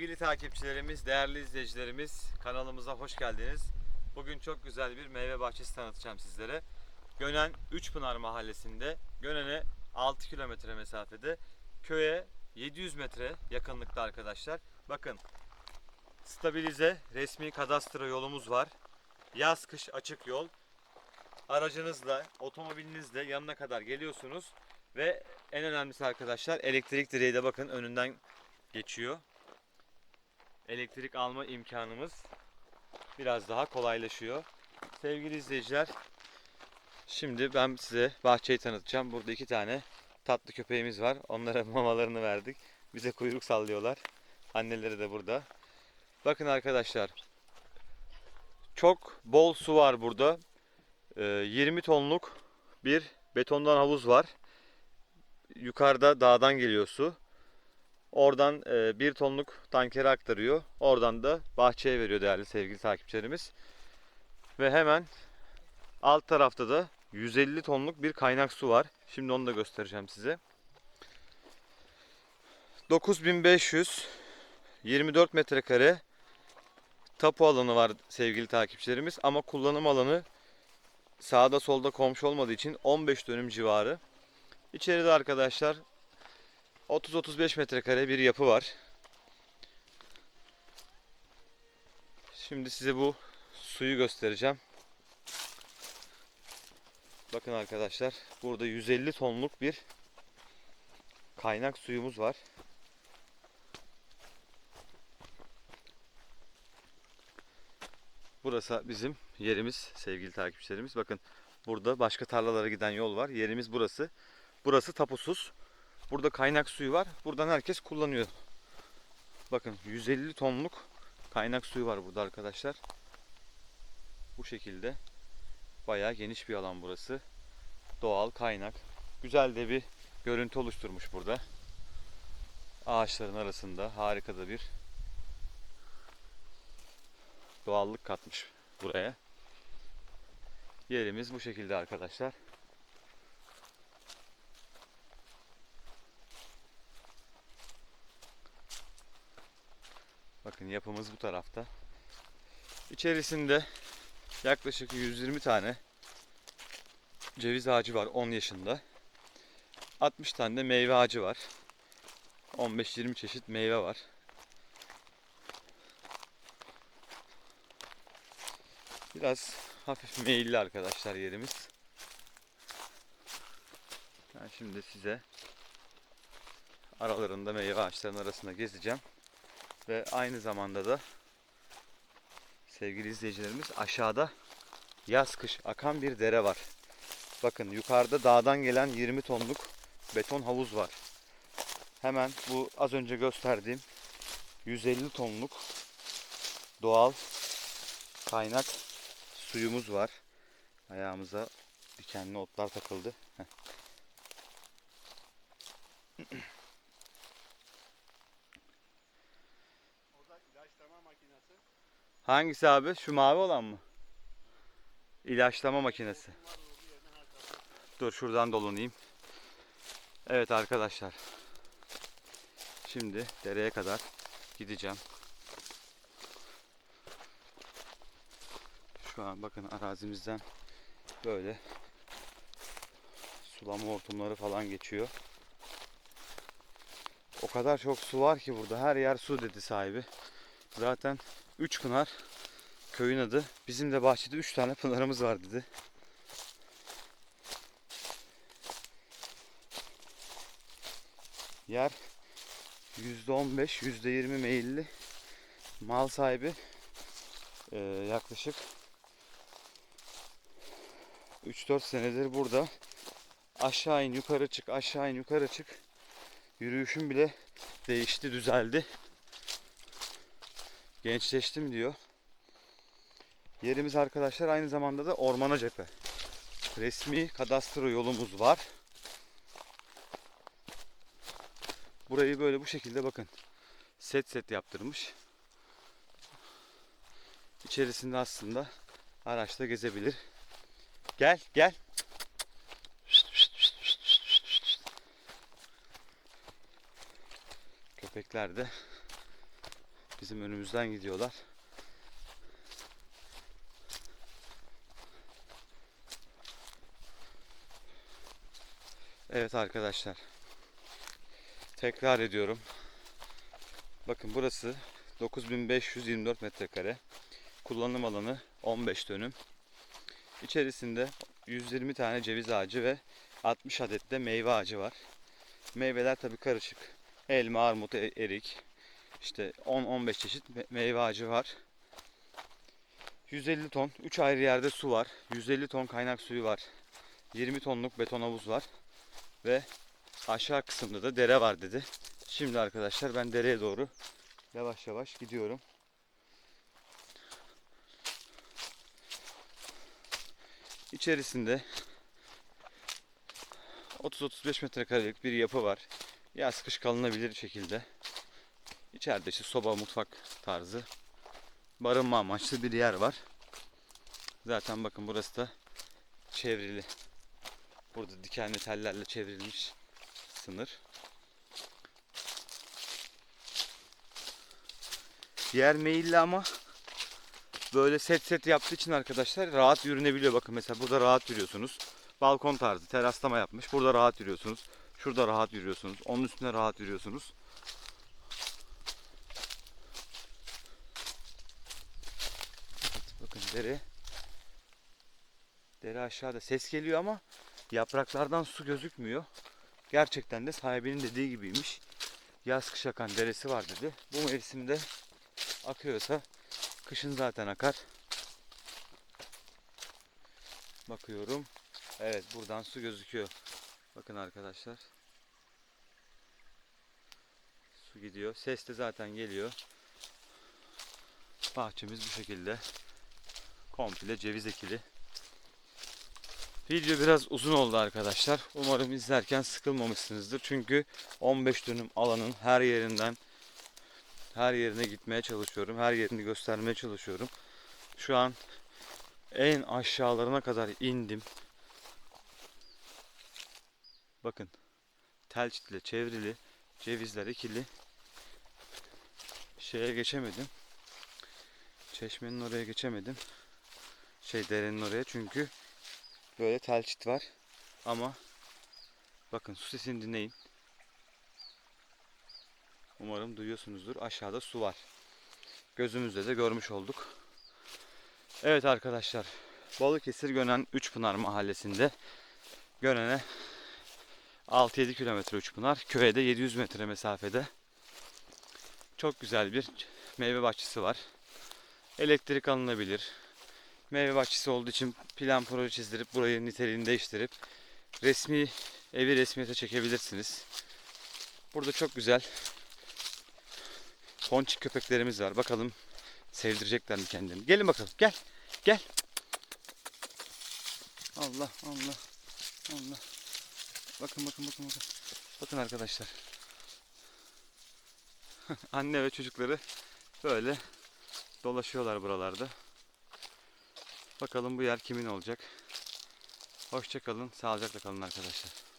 Sevgili takipçilerimiz, değerli izleyicilerimiz kanalımıza hoş geldiniz. Bugün çok güzel bir meyve bahçesi tanıtacağım sizlere. Gönen Üçpınar mahallesinde, Gönen'e 6 kilometre mesafede, köye 700 metre yakınlıkta arkadaşlar. Bakın stabilize resmi kadastro yolumuz var. Yaz kış açık yol. Aracınızla, otomobilinizle yanına kadar geliyorsunuz ve en önemlisi arkadaşlar elektrik direği de bakın önünden geçiyor. Elektrik alma imkanımız biraz daha kolaylaşıyor. Sevgili izleyiciler, şimdi ben size bahçeyi tanıtacağım. Burada iki tane tatlı köpeğimiz var. Onlara mamalarını verdik. Bize kuyruk sallıyorlar. Anneleri de burada. Bakın arkadaşlar. Çok bol su var burada. Ee, 20 tonluk bir betondan havuz var. Yukarıda dağdan geliyor su. Oradan e, bir tonluk tankere aktarıyor. Oradan da bahçeye veriyor değerli sevgili takipçilerimiz. Ve hemen alt tarafta da 150 tonluk bir kaynak su var. Şimdi onu da göstereceğim size. 9500 24 metrekare tapu alanı var sevgili takipçilerimiz ama kullanım alanı sağda solda komşu olmadığı için 15 dönüm civarı. İçeride arkadaşlar 30-35 metrekare bir yapı var. Şimdi size bu suyu göstereceğim. Bakın arkadaşlar burada 150 tonluk bir kaynak suyumuz var. Burası bizim yerimiz sevgili takipçilerimiz. Bakın burada başka tarlalara giden yol var. Yerimiz burası. Burası tapusuz. Burada kaynak suyu var. Buradan herkes kullanıyor. Bakın 150 tonluk kaynak suyu var burada arkadaşlar. Bu şekilde bayağı geniş bir alan burası. Doğal kaynak. Güzel de bir görüntü oluşturmuş burada. Ağaçların arasında harika da bir doğallık katmış buraya. Yerimiz bu şekilde arkadaşlar. Bakın yapımız bu tarafta. İçerisinde yaklaşık 120 tane ceviz ağacı var 10 yaşında. 60 tane de meyve ağacı var. 15-20 çeşit meyve var. Biraz hafif meyilli arkadaşlar yerimiz. Ben şimdi size aralarında meyve ağaçlarının arasında gezeceğim. Ve aynı zamanda da sevgili izleyicilerimiz aşağıda yaz kış akan bir dere var. Bakın yukarıda dağdan gelen 20 tonluk beton havuz var. Hemen bu az önce gösterdiğim 150 tonluk doğal kaynak suyumuz var. Ayağımıza dikenli otlar takıldı. Heh. Orada ilaçlama makinesi. Hangisi abi? Şu mavi olan mı? İlaçlama makinesi. Dur şuradan dolanayım. Evet arkadaşlar. Şimdi dereye kadar gideceğim. Şu an bakın arazimizden böyle sulama hortumları falan geçiyor. O kadar çok su var ki burada. Her yer su dedi sahibi. Zaten 3 pınar köyün adı. Bizim de bahçede 3 tane pınarımız var dedi. Yer %15, %20 meyilli. Mal sahibi eee, yaklaşık 3-4 senedir burada. Aşağı in yukarı çık, aşağı in yukarı çık. Yürüyüşüm bile değişti, düzeldi. Gençleştim diyor. Yerimiz arkadaşlar aynı zamanda da ormana cephe. Resmi kadastro yolumuz var. Burayı böyle bu şekilde bakın. Set set yaptırmış. İçerisinde aslında araçla gezebilir. Gel gel. Köpekler de Bizim önümüzden gidiyorlar. Evet arkadaşlar. Tekrar ediyorum. Bakın burası 9524 metrekare. Kullanım alanı 15 dönüm. İçerisinde 120 tane ceviz ağacı ve 60 adet de meyve ağacı var. Meyveler tabi karışık. Elma, armut, e- erik. İşte 10-15 çeşit me- meyve ağacı var. 150 ton 3 ayrı yerde su var. 150 ton kaynak suyu var. 20 tonluk beton havuz var. Ve aşağı kısımda da dere var dedi. Şimdi arkadaşlar ben dereye doğru yavaş yavaş gidiyorum. İçerisinde 30-35 metrekarelik bir yapı var. Yaz kış kalınabilir şekilde. İçeride işte soba, mutfak tarzı barınma amaçlı bir yer var. Zaten bakın burası da çevrili. Burada dikenli tellerle çevrilmiş sınır. Yer meyilli ama böyle set set yaptığı için arkadaşlar rahat yürünebiliyor. Bakın mesela burada rahat yürüyorsunuz. Balkon tarzı teraslama yapmış. Burada rahat yürüyorsunuz. Şurada rahat yürüyorsunuz. Onun üstünde rahat yürüyorsunuz. Evet, bakın dere. Dere aşağıda ses geliyor ama yapraklardan su gözükmüyor. Gerçekten de sahibinin dediği gibiymiş. Yaz kış akan deresi var dedi. Bu mevsimde akıyorsa kışın zaten akar. Bakıyorum. Evet buradan su gözüküyor. Bakın arkadaşlar. Su gidiyor. Ses de zaten geliyor. Bahçemiz bu şekilde. Komple ceviz ekili. Video biraz uzun oldu arkadaşlar. Umarım izlerken sıkılmamışsınızdır. Çünkü 15 dönüm alanın her yerinden her yerine gitmeye çalışıyorum. Her yerini göstermeye çalışıyorum. Şu an en aşağılarına kadar indim. Bakın. Tel çitle çevrili. Cevizler ikili. Şeye geçemedim. Çeşmenin oraya geçemedim. Şey derenin oraya çünkü böyle tel çit var. Ama bakın su sesini dinleyin. Umarım duyuyorsunuzdur. Aşağıda su var. Gözümüzle de görmüş olduk. Evet arkadaşlar. Balıkesir Gönen Üçpınar mahallesinde Gönen'e 6-7 kilometre Üçpınar. Köye de 700 metre mesafede. Çok güzel bir meyve bahçesi var. Elektrik alınabilir. Meyve bahçesi olduğu için plan proje çizdirip burayı niteliğini değiştirip resmi evi resmiyete çekebilirsiniz. Burada çok güzel ponçik köpeklerimiz var. Bakalım sevdirecekler mi kendilerini. Gelin bakalım. Gel. Gel. Allah Allah. Allah. Bakın bakın bakın bakın. Bakın arkadaşlar. Anne ve çocukları böyle dolaşıyorlar buralarda. Bakalım bu yer kimin olacak. Hoşça kalın, sağlıcakla kalın arkadaşlar.